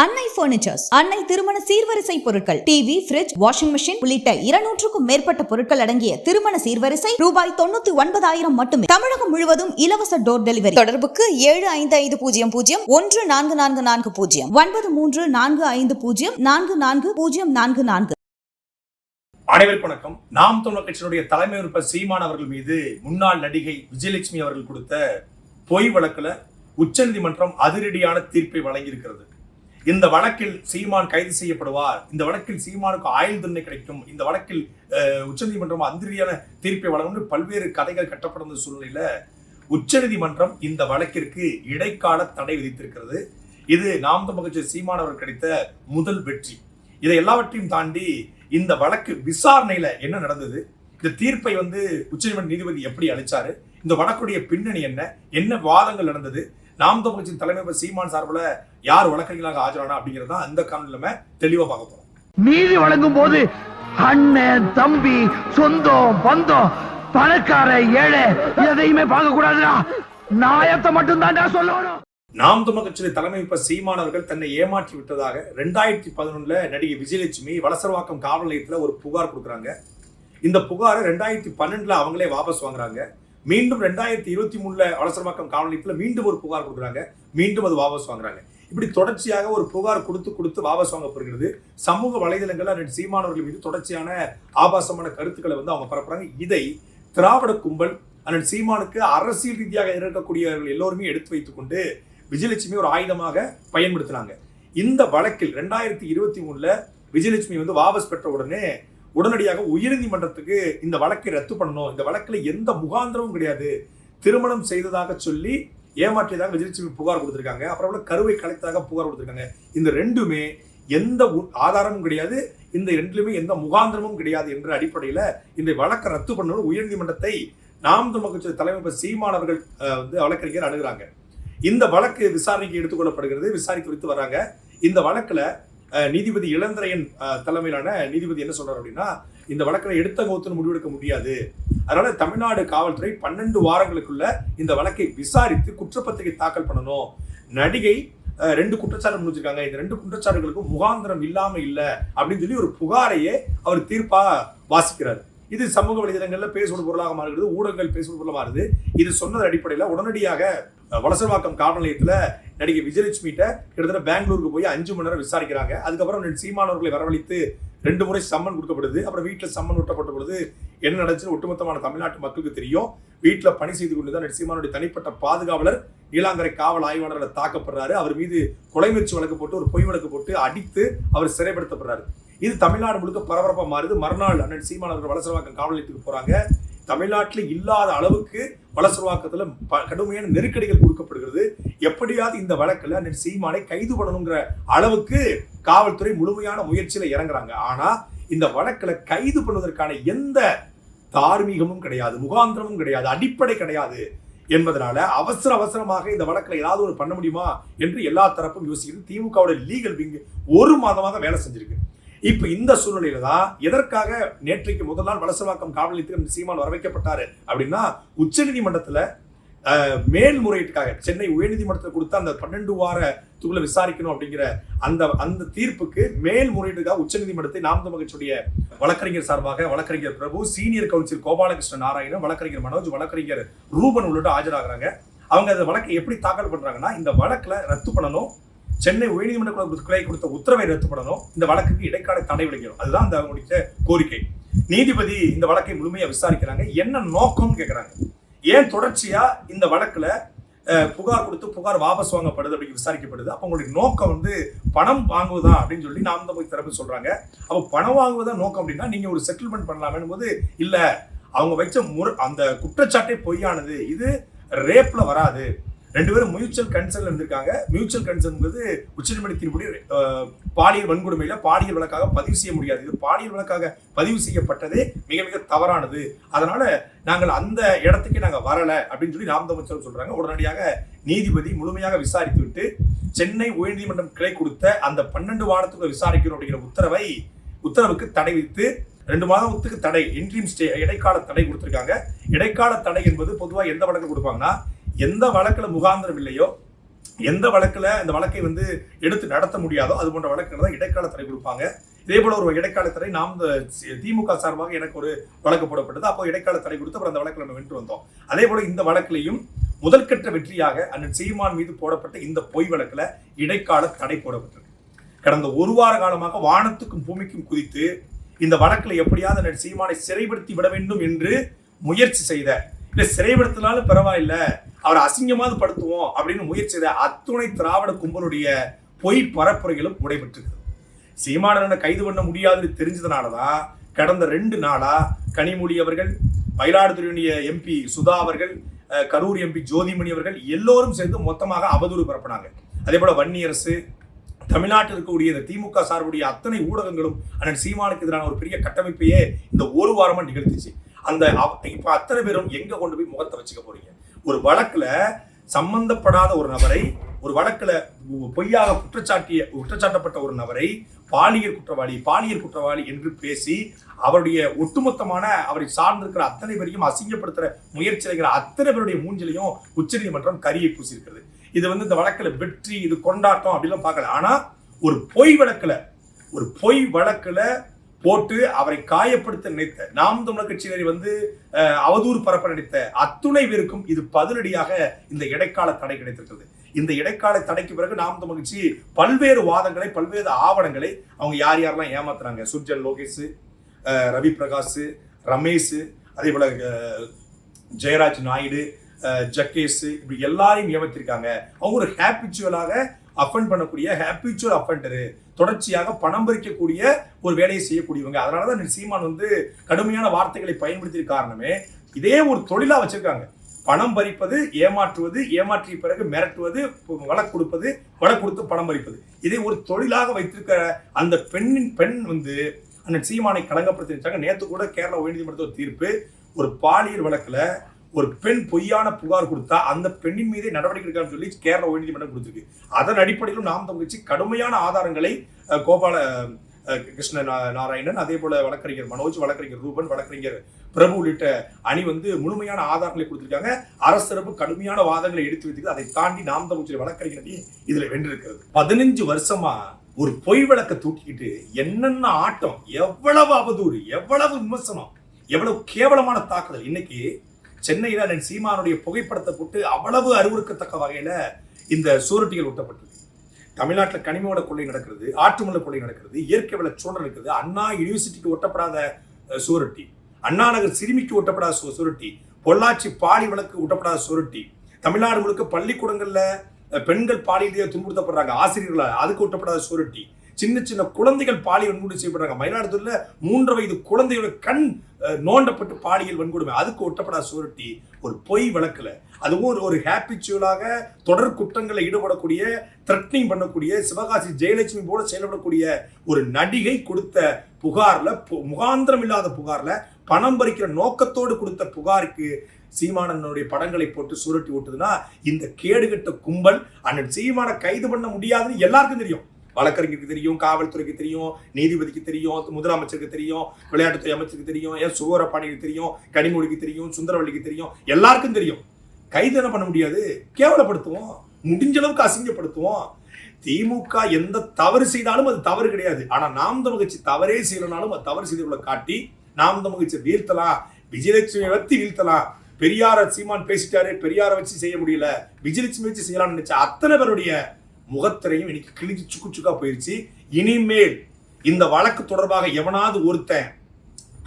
அன்னை பர்னிச்சர்ஸ் அன்னை திருமண சீர்வரிசை பொருட்கள். டிவி ஃபிரிட்ஜ் வாஷிங் மிஷின் உள்ளிட்ட இருநூற்றுக்கும் மேற்பட்ட பொருட்கள் அடங்கிய திருமண சீர்வரிசை ரூபாய் தொண்ணூத்தி ஒன்பதாயிரம் மட்டுமே. தமிழகம் முழுவதும் இலவச டோர் டெலிவரி தொடர்புக்கு ஏழு ஐந்து ஐந்து பூஜ்ஜியம் பூஜ்ஜியம் ஒன்று நான்கு நான்கு நான்கு பூஜ்ஜியம். ஒன்பது மூன்று நான்கு ஐந்து பூஜ்ஜியம் நான்கு நான்கு பூஜ்ஜியம் நான்கு நான்கு. அனைவருக்கும் வணக்கம். நாம் தமிழர் கட்சியினுடைய தலைமை உறுப்பினர் சீமான் அவர்கள் மீது முன்னாள் நடிகை விஜயலட்சுமி அவர்கள் கொடுத்த பொய் வழக்குல உச்சநீதிமன்றம் அதிரடியான தீர்ப்பை வழங்கியிருக்கிறது. இந்த வழக்கில் சீமான் கைது செய்யப்படுவார். இந்த வழக்கில் சீமானுக்கு ஆயுள் தண்டனை கிடைக்கும். இந்த வழக்கில் உச்சநீதிமன்றம் அதிரடியான தீர்ப்பை வழங்கும் பல்வேறு கதைகள் கட்டப்படும் சூழ்நிலையில உச்சநீதிமன்றம் இந்த வழக்கிற்கு இடைக்கால தடை விதித்திருக்கிறது. இது நாம் தமிழ் சீமான் அவர் கிடைத்த முதல் வெற்றி. இதை எல்லாவற்றையும் தாண்டி இந்த வழக்கு விசாரணையில என்ன நடந்தது? இந்த தீர்ப்பை வந்து உச்சநீதிமன்ற நீதிபதி எப்படி அளிச்சாரு? இந்த வழக்குடைய பின்னணி என்ன? என்ன வாதங்கள் நடந்தது? நாம் தமிழ் கட்சியின் தலைமை சீமான் சார்பில் யார் வழக்கறிஞர்களாக ஆஜரானா அப்படிங்கிறதா அந்த காணொலியில நம்ம தெளிவா பார்க்க போறோம். நீதி வழங்கும் போது அண்ணன் தம்பி சொந்தம் பந்தம் பணக்கார ஏழை எதையுமே பார்க்க கூடாதுடா. நாயத்தை மட்டும் தான்டா சொல்லணும். நாம் தமிழ் கட்சியின் தலைமை இப்ப சீமான் அவர்கள் தன்னை ஏமாற்றி விட்டதாக ரெண்டாயிரத்தி பதினொன்னுல நடிகை விஜயலட்சுமி வலசரவாக்கம் காவல் நிலையத்துல ஒரு புகார் கொடுக்குறாங்க. இந்த புகாரை ரெண்டாயிரத்தி பன்னெண்டுல அவங்களே வாபஸ் வாங்குறாங்க. மீண்டும் ரெண்டாயிரத்தி இருபத்தி மூணுல வலசரவாக்கம் காவல்நிலையத்தில் மீண்டும் ஒரு புகார் கொடுக்குறாங்க. மீண்டும் அது வாபஸ் வாங்குறாங்க. இப்படி தொடர்ச்சியாக ஒரு புகார் கொடுத்து கொடுத்து வாபஸ் வாங்கப்படுகிறது. சமூக வலைதளங்கள்ல ரெண்டு சீமானவர்கள் மீது தொடர்ச்சியான ஆபாசமான கருத்துக்களை வந்து அவங்க பரப்புறாங்க. இதை திராவிட கும்பல் அண்ணன் சீமானுக்கு அரசியல் ரீதியாக இருக்கக்கூடியவர்கள் எல்லோருமே எடுத்து வைத்துக்கொண்டு விஜயலட்சுமி ஒரு ஆயுதமாக பயன்படுத்தினாங்க. இந்த வழக்கில் ரெண்டாயிரத்தி இருபத்தி மூணுல விஜயலட்சுமி வந்து வாபஸ் பெற்ற உடனே உடனடியாக உயர்நீதிமன்றத்துக்கு இந்த வழக்கை ரத்து பண்ணணும். இந்த வழக்கில் எந்த முகாந்திரமும் கிடையாது. திருமணம் செய்ததாக சொல்லி ஏமாற்றியதாக விஜயலட்சுமி புகார் கொடுத்துருக்காங்க. அப்புறம் கருவை கலைத்ததாக புகார் கொடுத்துருக்காங்க. இந்த ரெண்டுமே எந்த உ- ஆதாரமும் கிடையாது. இந்த ரெண்டுலையுமே எந்த முகாந்திரமும் கிடையாது என்ற அடிப்படையில் இந்த வழக்கை ரத்து பண்ணணும். உயர்நீதிமன்றத்தை நாம் தமிழ் கட்சி தலைமை சீமானவர்கள் வந்து வழக்கறிஞர் அணுகிறாங்க. இந்த வழக்கு விசாரணைக்கு எடுத்துக்கொள்ளப்படுகிறது. விசாரிக்க வைத்து வராங்க. இந்த வழக்கில் நீதிபதி இளந்திரையன் தலைமையிலான நீதிபதி என்ன சொல்றாரு அப்படின்னா இந்த வழக்கில் எடுத்த கோத்துன்னு முடிவெடுக்க முடியாது. அதனால தமிழ்நாடு காவல்துறை பன்னெண்டு வாரங்களுக்குள்ள இந்த வழக்கை விசாரித்து குற்றப்பத்திரிகை தாக்கல் பண்ணணும். நடிகை ரெண்டு குற்றச்சாட்டு முடிஞ்சிருக்காங்க இந்த ரெண்டு குற்றச்சாட்டுகளுக்கும் முகாந்திரம் இல்லாம இல்ல அப்படின்னு சொல்லி ஒரு புகாரையே அவர் தீர்ப்பா வாசிக்கிறார். இது சமூக வலைதளங்களில் பேசும் பொருளாக மாறுகிறது ஊடகங்கள் பேசும் பொருளாக மாறுது. இது சொன்னது அடிப்படையில் உடனடியாக அஹ், காவல் நிலையத்தில் நடிகை விஜயலட்சுமிகிட்ட கிட்டத்தட்ட பெங்களூருக்கு போய் அஞ்சு மணி நேரம் விசாரிக்கிறாங்க. அதுக்கப்புறம் ரெண்டு சீமானவர்களை வரவழைத்து ரெண்டு முறை சம்மன் கொடுக்கப்படுது அப்புறம் வீட்டில் சம்மன் ஒட்டப்பட்ட பொழுது என்ன நடந்துச்சு? ஒட்டுமொத்தமான தமிழ்நாட்டு மக்களுக்கு தெரியும். வீட்டில் பணி செய்து கொண்டு தான் சீமானுடைய தனிப்பட்ட பாதுகாவலர் நீலாங்கரை காவல் ஆய்வாளரில் தாக்கப்படுறாரு. அவர் மீது கொலை முயற்சி வழக்கு போட்டு ஒரு பொய் வழக்கு போட்டு அடித்து அவர் சிறைப்படுத்தப்படுறாரு. இது தமிழ்நாடு முழுக்க பரபரப்பாக மாறுது. மறுநாள் அண்ணன் சீமான் அவர்கள் வலசரவாக்கம் காவல் நிலையத்துக்கு போகிறாங்க தமிழ்நாட்டில் இல்லாத அளவுக்கு வளசரவாக்கத்தில் ப- கடுமையான நெருக்கடிகள் கொடுக்கப்படுகிறது. எப்படியாவது இந்த வழக்கில் அண்ணன் சீமானை கைது பண்ணணுங்கிற அளவுக்கு காவல்துறை முழுமையான முயற்சியில் இறங்குறாங்க. ஆனால் இந்த வழக்கில் கைது பண்ணுவதற்கான எந்த தார்மீகமும் கிடையாது முகாந்திரமும் கிடையாது அடிப்படை கிடையாது என்பதனால அவசர அவசரமாக இந்த வழக்கில் ஏதாவது ஒரு பண்ண முடியுமா என்று எல்லா தரப்பும் யோசிக்கிறது திமுகவோட லீகல் விங் ஒரு மாதமாக வேலை செஞ்சிருக்கு. இப்போ இந்த சூழ்நிலையில தான் எதற்காக நேற்றைக்கு முதல் நாள் வலசவாக்கம் காவல் நிலையத்தில் சீமான் வர வைக்கப்பட்டாரு அப்படின்னா உச்சநீதிமன்றத்தில் மேல்முறையீட்டுக்காக சென்னை உயர்நீதிமன்றத்தில் கொடுத்த அந்த பன்னெண்டு வார வாரத்துக்குள்ள விசாரிக்கணும் அப்படிங்கிற அந்த அந்த தீர்ப்புக்கு மேல்முறையீடுக்காக உச்சநீதிமன்றத்தை நாம் தமிழ் வழக்கறிஞர் சார்பாக வழக்கறிஞர் பிரபு சீனியர் கவுன்சில் கோபாலகிருஷ்ண நாராயணன் வழக்கறிஞர் மனோஜ் வழக்கறிஞர் ரூபன் உள்ளிட்ட ஆஜராகிறாங்க. அவங்க அந்த வழக்கை எப்படி தாக்கல் பண்றாங்கன்னா இந்த வழக்கில் ரத்து பண்ணணும். சென்னை உயர்நீதிமன்ற கிளை கொடுத்த உத்தரவை ரத்துப்படணும். இந்த வழக்குக்கு இடைக்கால தடை விதிக்கணும். அதுதான் அந்த அவங்களுடைய கோரிக்கை. நீதிபதி இந்த வழக்கை முழுமையாக விசாரிக்கிறாங்க. என்ன நோக்கம்னு கேட்குறாங்க ஏன் தொடர்ச்சியா இந்த வழக்குல புகார் கொடுத்து புகார் வாபஸ் வாங்கப்படுது அப்படின்னு விசாரிக்கப்படுது. அப்போ உங்களுடைய நோக்கம் வந்து பணம் வாங்குவதா அப்படின்னு சொல்லி நாம் தான் போய் தரப்பு சொல்றாங்க. அப்போ பணம் வாங்குவதா நோக்கம் அப்படின்னா நீங்க ஒரு செட்டில்மெண்ட் பண்ணலாமே போது இல்ல அவங்க வச்ச முரு அந்த குற்றச்சாட்டே பொய்யானது. இது ரேப்ல வராது. ரெண்டு பேரும் மியூச்சுவல் கன்சர்ன்ல இருந்திருக்காங்க. மியூச்சுவல் கன்சர்ன்ங்கிறது உச்சநீதிமன்றத்தின்படி பாலியல் வன்கொடுமையில பாலியல் வழக்காக பதிவு செய்ய முடியாது. இது பாலியல் வழக்காக பதிவு செய்யப்பட்டதே மிக மிக தவறானது. அதனால நாங்கள் அந்த இடத்துக்கு நாங்கள் வரல அப்படின்னு சொல்லி நாம் தமிழ் சொல்றாங்க. உடனடியாக நீதிபதி முழுமையாக விசாரித்து விட்டு சென்னை உயர்நீதிமன்றம் கிளை கொடுத்த அந்த பன்னெண்டு வாரத்துக்குள்ள விசாரிக்கிறோம் அப்படிங்கிற உத்தரவை உத்தரவுக்கு தடை விதித்து ரெண்டு மாதத்துக்கு தடை இன்ட்ரீம் ஸ்டே இடைக்கால தடை கொடுத்துருக்காங்க. இடைக்கால தடை என்பது பொதுவாக எந்த வழக்கு கொடுப்பாங்கன்னா எந்த வழக்கில் முகாந்திரம் இல்லையோ எந்த வழக்கில் இந்த வழக்கை வந்து எடுத்து நடத்த முடியாதோ அது போன்ற வழக்குகள் தான் இடைக்கால தடை கொடுப்பாங்க. இதே போல ஒரு இடைக்கால தடை நாம் இந்த திமுக சார்பாக எனக்கு ஒரு வழக்கு போடப்பட்டது. அப்போ இடைக்கால தடை கொடுத்து அப்புறம் அந்த வழக்கில் நம்ம வென்று வந்தோம். அதே போல இந்த வழக்கிலையும் முதற்கட்ட வெற்றியாக அண்ணன் சீமான் மீது போடப்பட்ட இந்த பொய் வழக்கில் இடைக்கால தடை போடப்பட்டிருக்கு. கடந்த ஒரு வார காலமாக வானத்துக்கும் பூமிக்கும் குதித்து இந்த வழக்கில் எப்படியாவது அண்ணன் சீமானை சிறைப்படுத்தி விட வேண்டும் என்று முயற்சி செய்த. இல்லை சிறைப்படுத்தினாலும் பரவாயில்ல. அவரை அசிங்கமாவது படுத்துவோம் அப்படின்னு முயற்சி செய்த அத்துணை திராவிட கும்பலுடைய பொய் பரப்புரைகளும் உடைபெற்றிருக்கு சீமானனை கைது பண்ண முடியாதுன்னு தெரிஞ்சதுனாலதான் கடந்த ரெண்டு நாளா கனிமொழி அவர்கள் மயிலாடுதுறையுடைய எம்பி சுதா அவர்கள் கரூர் எம்பி ஜோதிமணி அவர்கள் எல்லோரும் சேர்ந்து மொத்தமாக அவதூறு பரப்பினாங்க. அதே போல வன்னியரசு தமிழ்நாட்டில் இருக்கக்கூடிய இந்த திமுக சார்புடைய அத்தனை ஊடகங்களும் அண்ணன் சீமானுக்கு எதிரான ஒரு பெரிய கட்டமைப்பையே இந்த ஒரு வாரமா நிகழ்த்துச்சு. அந்த இப்போ அத்தனை பேரும் எங்க கொண்டு போய் முகத்தை வச்சுக்க போறீங்க? ஒரு வழக்குல சம்பந்தப்படாத ஒரு நபரை ஒரு வழக்குல பொய்யாக குற்றச்சாட்டிய குற்றச்சாட்டப்பட்ட ஒரு நபரை பாலியல் குற்றவாளி பாலியல் குற்றவாளி என்று பேசி அவருடைய ஒட்டுமொத்தமான அவரை சார்ந்திருக்கிற அத்தனை பேரையும் அசிங்கப்படுத்துற முயற்சி செய்கிற அத்தனை பேருடைய மூஞ்சிலையும் உச்சநீதிமன்றம் கரியை பூசியிருக்கிறது. இது வந்து இந்த வழக்குல வெற்றி இது கொண்டாட்டம் அப்படிலாம் பார்க்கல. ஆனா ஒரு பொய் வழக்குல ஒரு பொய் வழக்குல போட்டு அவரை காயப்படுத்த நினைத்த நாம் தமிழர் கட்சியினரை வந்து அவதூறு பரப்ப நினைத்த அத்துணை பேருக்கும் இது பதிலடியாக இந்த இடைக்கால தடை கிடைத்திருக்கிறது. இந்த இடைக்கால தடைக்கு பிறகு நாம் தமிழ் கட்சி பல்வேறு வாதங்களை பல்வேறு ஆவணங்களை அவங்க யார் யாரெல்லாம் ஏமாத்துறாங்க? சுர்ஜன் லோகேஷ் ரவி பிரகாஷ் ரமேஷ் அதே போல ஜெயராஜ் நாயுடு ஜக்கேஷ் இப்படி எல்லாரையும் ஏமாத்திருக்காங்க. அவங்க ஒரு ஹேபிச்சுவலாக அஃபண்ட் பண்ணக்கூடிய ஹேப்பிச்சுவல் அஃபண்டரு தொடர்ச்சியாக பணம் பறிக்கக்கூடிய ஒரு வேலையை செய்யக்கூடியவங்க. அதனால தான் சீமான் வந்து கடுமையான வார்த்தைகளை பயன்படுத்திய காரணமே இதே ஒரு தொழிலாக வச்சிருக்காங்க. பணம் பறிப்பது ஏமாற்றுவது ஏமாற்றிய பிறகு மிரட்டுவது வழக்கு கொடுப்பது வழக்கு கொடுத்து பணம் பறிப்பது. இதை ஒரு தொழிலாக வைத்திருக்கிற அந்த பெண்ணின் பெண் வந்து அந்த சீமானை களங்கப்படுத்திருச்சாங்க நேற்று கூட கேரளா உயர்நீதிமன்றத்தில் ஒரு தீர்ப்பு ஒரு பாலியல் வழக்கில் ஒரு பெண் பொய்யான புகார் கொடுத்தா அந்த பெண்ணின் மீதே நடவடிக்கை எடுக்கணும்னு சொல்லி கேரள உயர்நீதிமன்றம் கொடுத்துருக்கு. அதன் அடிப்படையிலும் நாம் தமிழ்ச்சி கடுமையான ஆதாரங்களை கோபால கிருஷ்ண நாராயணன் அதே போல வழக்கறிஞர் மனோஜ் வழக்கறிஞர் ரூபன் வழக்கறிஞர் பிரபு உள்ளிட்ட அணி வந்து முழுமையான ஆதாரங்களை கொடுத்திருக்காங்க. அரசரப்பு கடுமையான வாதங்களை எடுத்து வைத்துக்கு அதை தாண்டி நாம் தமிழ்ச்சி வழக்கறிஞர் அணி இதுல வென்றிருக்கிறது. பதினஞ்சு வருஷமா ஒரு பொய் வழக்கை தூக்கிக்கிட்டு என்னென்ன ஆட்டம் எவ்வளவு அவதூறு எவ்வளவு விமர்சனம் எவ்வளவு கேவலமான தாக்குதல் இன்னைக்கு சென்னையில் அண்ணன் சீமானுடைய புகைப்படத்தை போட்டு அவ்வளவு அறிவுறுக்கத்தக்க வகையில் இந்த சூரட்டிகள் ஊட்டப்பட்டது. தமிழ்நாட்டில் கனிமவள கொள்ளை நடக்கிறது ஆற்றுமலை கொள்ளை நடக்கிறது இயற்கை வள சூழல் இருக்குது அண்ணா யூனிவர்சிட்டிக்கு ஒட்டப்படாத சூரட்டி சுவரொட்டி அண்ணா நகர் சிறுமிக்கு ஒட்டப்படாத சு- சுவரொட்டி பொள்ளாச்சி பாலி வழக்கு ஒட்டப்படாத சுவரொட்டி தமிழ்நாடு முழுக்க பள்ளிக்கூடங்களில் பெண்கள் பாலியல் துன்புறுத்தப்படுறாங்க ஆசிரியர்களால் அதுக்கு ஒட்டப்படாத சுவரொட்டி சின்ன சின்ன குழந்தைகள் பாலியல் வன்கொடுமை செய்யப்படுறாங்க. மயிலாடுதுறையில் மூன்று வயது குழந்தையோட கண் நோண்டப்பட்டு பாலியல் வன்கொடுமை. அதுக்கு ஒட்டப்படாத சுவரட்டி ஒரு பொய் வழக்கில் அதுவும் ஒரு ஒரு ஹாப்பிச்சுவலாக தொடர் குற்றங்களில் ஈடுபடக்கூடிய த்ரெட்னிங் பண்ணக்கூடிய சிவகாசி ஜெயலட்சுமி போல செயல்படக்கூடிய ஒரு நடிகை கொடுத்த புகாரில் பு- முகாந்திரம் இல்லாத புகாரில் பணம் பறிக்கிற நோக்கத்தோடு கொடுத்த புகாருக்கு சீமானனுடைய படங்களை போட்டு சுருட்டி ஓட்டுதுன்னா இந்த கேடுகட்ட கும்பல் அண்ணன் சீமானை கைது பண்ண முடியாதுன்னு எல்லாருக்கும் தெரியும். வழக்கறிஞருக்கு தெரியும் காவல்துறைக்கு தெரியும் நீதிபதிக்கு தெரியும் முதலமைச்சருக்கு தெரியும் விளையாட்டுத்துறை அமைச்சருக்கு தெரியும் ஏன் சுகோரப்பாணிக்கு தெரியும் கனிமொழிக்கு தெரியும் சுந்தரவள்ளிக்கு தெரியும் எல்லாருக்கும் தெரியும். கைது என்ன பண்ண முடியாது? கேவலப்படுத்துவோம். முடிஞ்ச அளவுக்கு அசிங்கப்படுத்துவோம். திமுக எந்த தவறு செய்தாலும் அது தவறு கிடையாது. ஆனா நாம் தமிழ்ச்சி தவறே செய்யலனாலும் அது தவறு செய்தவர்களை காட்டி நாம் தமிழ்ச்சி வீழ்த்தலாம். விஜயலட்சுமி வத்தி வீழ்த்தலாம். பெரியார சீமான் பேசிட்டாரு பெரியார வச்சு செய்ய முடியல. விஜயலட்சுமி வச்சு செய்யலாம்னு நினைச்ச அத்தனை பேருடைய முகத்திரையும் இன்னைக்கு கிழிஞ்சு சுக்கு சுக்கா போயிருச்சு. இனிமேல் இந்த வழக்கு தொடர்பாக எவனாவது ஒருத்தன்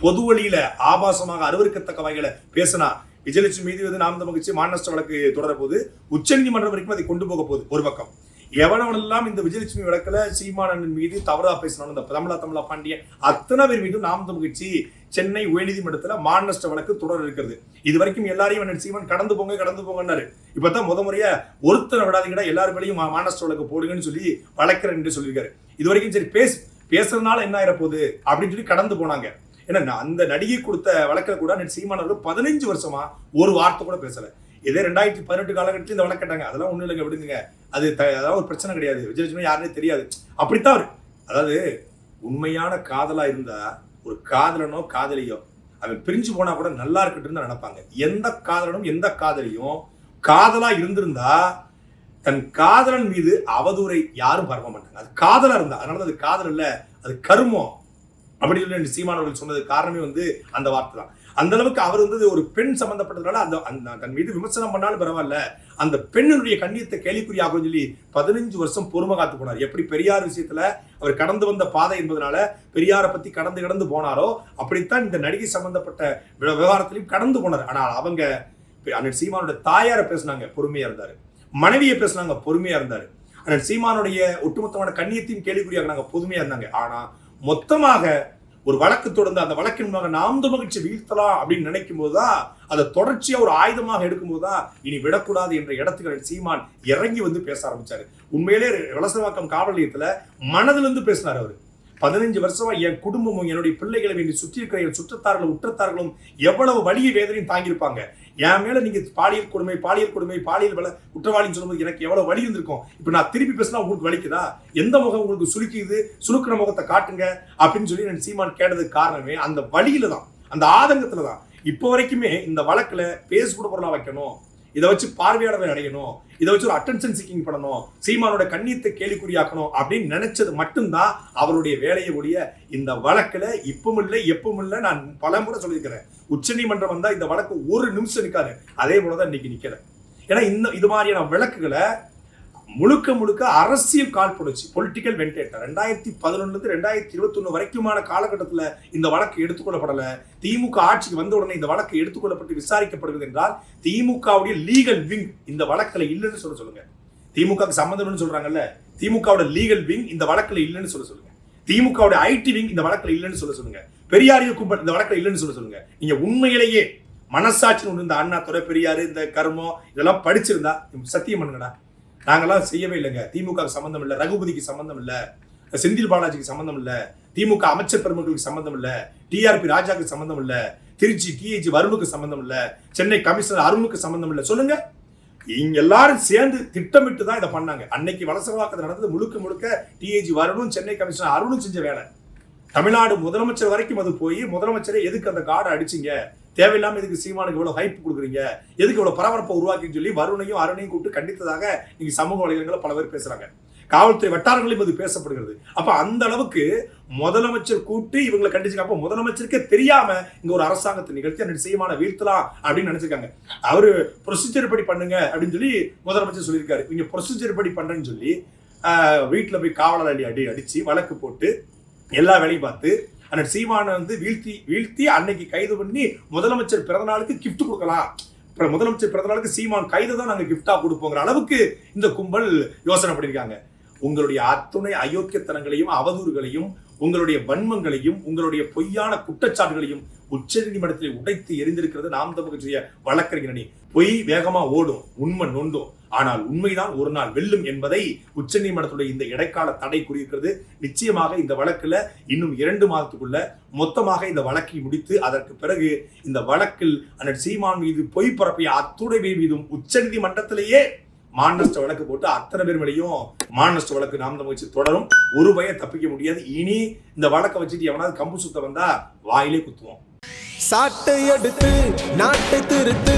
பொது வழியில ஆபாசமாக அருவருக்கத்தக்க வகையில பேசினா விஜயலட்சுமி மீது வந்து நாம் மகிழ்ச்சி கட்சி மாநஷ்ட வழக்கு தொடர போது உச்சநீதிமன்றம் வரைக்கும் அதை கொண்டு போக போகுது. ஒரு பக்கம். எவனவனெல்லாம் இந்த விஜயலட்சுமி வழக்கில் சீமானன் மீது தவறா பேசினாலும் இந்த தமிழா தமிழா பாண்டியன் அத்தனை பேர் மீதும் நாம் தமிழ்ச்சி சென்னை உயர்நீதிமன்றத்தில் மாநஷ்ட வழக்கு தொடர் இருக்கிறது. இது வரைக்கும் எல்லாரையும் என்ன சீமான் கடந்து போங்க கடந்து போங்கன்னாரு. இப்பதான் முத முறையா ஒருத்தரை விடாதீங்கடா எல்லார் மேலேயும் மா- மாநஷ்ட வழக்கு போடுங்கன்னு சொல்லி வழக்கிறேன் என்று சொல்லியிருக்காரு. இது வரைக்கும் சரி பேச பேசுறதுனால என்ன ஆயிர போகுது அப்படின்னு சொல்லி கடந்து போனாங்க. ஏன்னா நான் அந்த நடிகை கொடுத்த வழக்கில் கூட சீமானவர்கள் பதினஞ்சு வருஷமா ஒரு வார்த்தை கூட பேசலை. இதே ரெண்டாயிரத்தி பதினெட்டு காலகட்டத்தில் இந்த வழக்கட்டாங்க அதெல்லாம் ஒன்றும் இல்லைங்க விடுங்க. அது அதாவது ஒரு பிரச்சனை கிடையாது. விஜயலட்சுமி யாருன்னே தெரியாது. அப்படித்தான் அவரு அதாவது உண்மையான காதலா இருந்தா ஒரு காதலனோ காதலியோ அவன் பிரிஞ்சு போனா கூட நல்லா இருக்கட்டும் தான் நினைப்பாங்க. எந்த காதலனும் எந்த காதலியும் காதலா இருந்திருந்தா தன் காதலன் மீது அவதூரை யாரும் பரப்ப மாட்டாங்க. அது காதலா இருந்தா. அதனால அது காதல் இல்ல அது கருமம். அப்படி சொல்லி சீமானவர்கள் சொன்னது காரணமே வந்து அந்த வார்த்தை தான் அந்த அளவுக்கு அவர் வந்து ஒரு பெண் சம்பந்தப்பட்டதுனால அந்த அந்த தன் மீது விமர்சனம் பண்ணாலும் பரவாயில்ல. அந்த பெண்ணினுடைய கண்ணியத்தை கேள்விக்குறியாகும் சொல்லி பதினஞ்சு வருஷம் பொறுமை காத்து போனார். எப்படி பெரியார் விஷயத்துல அவர் கடந்து வந்த பாதை என்பதனால பெரியாரை பத்தி கடந்து கடந்து போனாரோ அப்படித்தான் இந்த நடிகை சம்பந்தப்பட்ட விவகாரத்திலையும் கடந்து போனார். ஆனால் அவங்க அண்ணன் சீமானோட தாயாரை பேசுனாங்க பொறுமையா இருந்தாரு. மனைவியை பேசுனாங்க பொறுமையா இருந்தாரு. அண்ணன் சீமானுடைய ஒட்டுமொத்தமான கண்ணியத்தையும் கேள்விக்குறியாக்குனாங்க பொறுமையா இருந்தாங்க. ஆனா மொத்தமாக ஒரு வழக்கு தொடர்ந்து அந்த வழக்கின் மூலமாக நாம் மகிழ்ச்சி வீழ்த்தலாம் அப்படின்னு நினைக்கும் போதுதான் அதை தொடர்ச்சியா ஒரு ஆயுதமாக எடுக்கும்போது தான் இனி விடக்கூடாது என்ற இடத்துக்கு சீமான் இறங்கி வந்து பேச ஆரம்பிச்சாரு. உண்மையிலே வலசவாக்கம் காவல் நிலையத்துல மனதிலிருந்து பேசினார் அவர். பதினஞ்சு வருஷமா என் குடும்பமும் என்னுடைய பிள்ளைகளும் என்னை சுற்றி இருக்கிற என் சுற்றத்தார்களும் உற்றத்தார்களும் எவ்வளவு வலியை வேதனையும் தாங்கியிருப்பாங்க. என் மேலே நீங்கள் பாலியல் கொடுமை பாலியல் கொடுமை பாலியல் வள குற்றவாளின்னு சொல்லும்போது எனக்கு எவ்வளோ வலி இருந்திருக்கும்? இப்போ நான் திருப்பி பேசினா உங்களுக்கு வலிக்குதா? எந்த முகம் உங்களுக்கு சுருக்கிது? சுருக்கின முகத்தை காட்டுங்க அப்படின்னு சொல்லி நான் சீமான் கேட்டதுக்கு காரணமே அந்த வழியில தான். அந்த ஆதங்கத்தில் தான். இப்போ வரைக்குமே இந்த வழக்கில் பேசு கூட பொருளா வைக்கணும். இதை வச்சு பார்வையாளரை அடையணும். இதை வச்சு ஒரு அட்டென்ஷன் சீக்கிங் பண்ணணும். சீமானோட கண்ணியத்தை கேள்விக்குறியாக்கணும் அப்படின்னு நினைச்சது மட்டும்தான் அவருடைய வேலையை ஒழிய இந்த வழக்குல இப்பவும் இல்லை எப்பவும் இல்லை நான் பல முறை சொல்லியிருக்கிறேன் உச்சநீதிமன்றம் வந்தா இந்த வழக்கு ஒரு நிமிஷம் நிற்காது அதே போலதான் இன்னைக்கு நிற்கிறேன் ஏன்னா இந்த இது மாதிரியான விளக்குகளை முழுக்க முழுக்க அரசியல் காழ்ப்புணர்ச்சி பொலிட்டிக்கல் வென்டேட்டர் ரெண்டாயிரத்தி பதினொன்னுல ரெண்டாயிரத்தி இருபத்தொன்னு வரைக்குமான காலகட்டத்தில் இந்த வழக்கு எடுத்துக்கொள்ளப்படலை. திமுக ஆட்சிக்கு வந்த உடனே இந்த வழக்கு எடுத்துக்கொள்ளப்பட்டு விசாரிக்கப்படுகிறது என்றால் திமுகவுடைய லீகல் விங் இந்த வழக்கில் இல்லைன்னு சொல்ல சொல்லுங்க. திமுகவுக்கு சம்மந்தம்னு சொல்றாங்கல்ல. திமுகவோட லீகல் விங் இந்த வழக்கில் இல்லைன்னு சொல்ல சொல்லுங்க. திமுகவோட ஐடி விங் இந்த வழக்கில் இல்லைன்னு சொல்ல சொல்லுங்க. பெரியாரிய கும்பல் இந்த வழக்கில் இல்லைன்னு சொல்ல சொல்லுங்க. நீங்க உண்மையிலேயே மனசாட்சின்னு ஒன்று இந்த அண்ணா துறை பெரியாரு இந்த கர்மம் இதெல்லாம் படிச்சிருந்தா சத்தியம் பண்ணுங்கடா. நாங்கெல்லாம் செய்யவே இல்லைங்க. திமுக க்கு சம்பந்தம் இல்லை ரகுபதிக்கு சம்பந்தம் இல்லை செந்தில் பாலாஜிக்கு சம்பந்தம் இல்லை திமுக அமைச்சர் பெருமக்களுக்கு சம்பந்தம் இல்லை டிஆர்பி ராஜாக்கு சம்பந்தம் இல்லை திருச்சி டிஏஜி வருணுக்கு சம்பந்தம் இல்லை சென்னை கமிஷனர் அருணுக்கு சம்பந்தம் இல்லை. சொல்லுங்க. இங்க எல்லாரும் சேர்ந்து திட்டமிட்டு தான் இதை பண்ணாங்க. அன்னைக்கு வலசவாக்கத்தில் நடந்தது முழுக்க முழுக்க டிஏஜி வருணும் சென்னை கமிஷனர் அருணும் செஞ்ச வேலை. தமிழ்நாடு முதலமைச்சர் வரைக்கும் அது போய் முதலமைச்சரே எதுக்கு அந்த கார்டை அடிச்சீங்க? தேவையில்லாமல் எதுக்கு சீமானுக்கு இவ்வளோ ஹைப் கொடுக்குறீங்க? எதுக்கு இவ்வளோ பரபரப்பை உருவாக்கின்னு சொல்லி வருணையும் அருணையும் கூப்பிட்டு கண்டித்ததாக நீங்கள் சமூக வலைதளங்களில் பல பேர் பேசுகிறாங்க காவல்துறை வட்டாரங்களையும் இது பேசப்படுகிறது. அப்ப அந்த அளவுக்கு முதலமைச்சர் கூட்டி இவங்களை கண்டிச்சு அப்போ முதலமைச்சருக்கே தெரியாம இங்க ஒரு அரசாங்கத்தை நிகழ்த்தி அந்த சீமான வீழ்த்தலாம் அப்படின்னு நினைச்சிருக்காங்க. அவரு ப்ரொசீஜர் படி பண்ணுங்க அப்படின்னு சொல்லி முதலமைச்சர் சொல்லியிருக்காரு. இவங்க ப்ரொசீஜர் படி பண்றேன்னு சொல்லி வீட்டில் போய் காவலர் அடி அடி அடிச்சு வழக்கு போட்டு எல்லா வேலையும் பார்த்து அண்ணன் சீமானை வந்து வீழ்த்தி வீழ்த்தி அன்னைக்கு கைது பண்ணி முதலமைச்சர் பிறந்த நாளுக்கு கிஃப்ட் கொடுக்கலாம். அப்புறம் முதலமைச்சர் பிறந்த நாளுக்கு சீமான் கைது தான் நாங்கள் கிஃப்டாக கொடுப்போங்கிற அளவுக்கு இந்த கும்பல் யோசனை பண்ணியிருக்காங்க. உங்களுடைய அத்துணை அயோக்கியத்தனங்களையும் அவதூறுகளையும் உங்களுடைய வன்மங்களையும் உங்களுடைய பொய்யான குற்றச்சாட்டுகளையும் உச்ச நீதிமன்றத்தில் உடைத்து எரிந்திருக்கிறது நாம் தமிழ் செய்ய வழக்கறிஞர் பொய் வேகமா ஓடும் உண்மை நொண்டும் ஆனால் உண்மைதான் ஒரு நாள் வெல்லும் என்பதை உச்சநீதிமன்றத்துடைய இந்த இடைக்கால தடை கூறியிருக்கிறது. நிச்சயமாக இந்த வழக்குல இன்னும் இரண்டு மாதத்துக்குள்ள மொத்தமாக இந்த வழக்கை முடித்து அதற்கு பிறகு இந்த வழக்கில் அந்த சீமான் மீது பொய் பரப்பிய அத்துணை பேர் மீதும் உச்சநீதிமன்றத்திலேயே மாநஷ்ட வழக்கு போட்டு அத்தனை பேர் மேலேயும் மாநஷ்ட வழக்கு நாம் தமிழ் தொடரும். ஒரு பய தப்பிக்க முடியாது. இனி இந்த வழக்கை வச்சுட்டு எவனாவது கம்பு சுத்த வந்தா வாயிலே குத்துவோம். சாட்டை எடுத்து நாட்டை திருத்து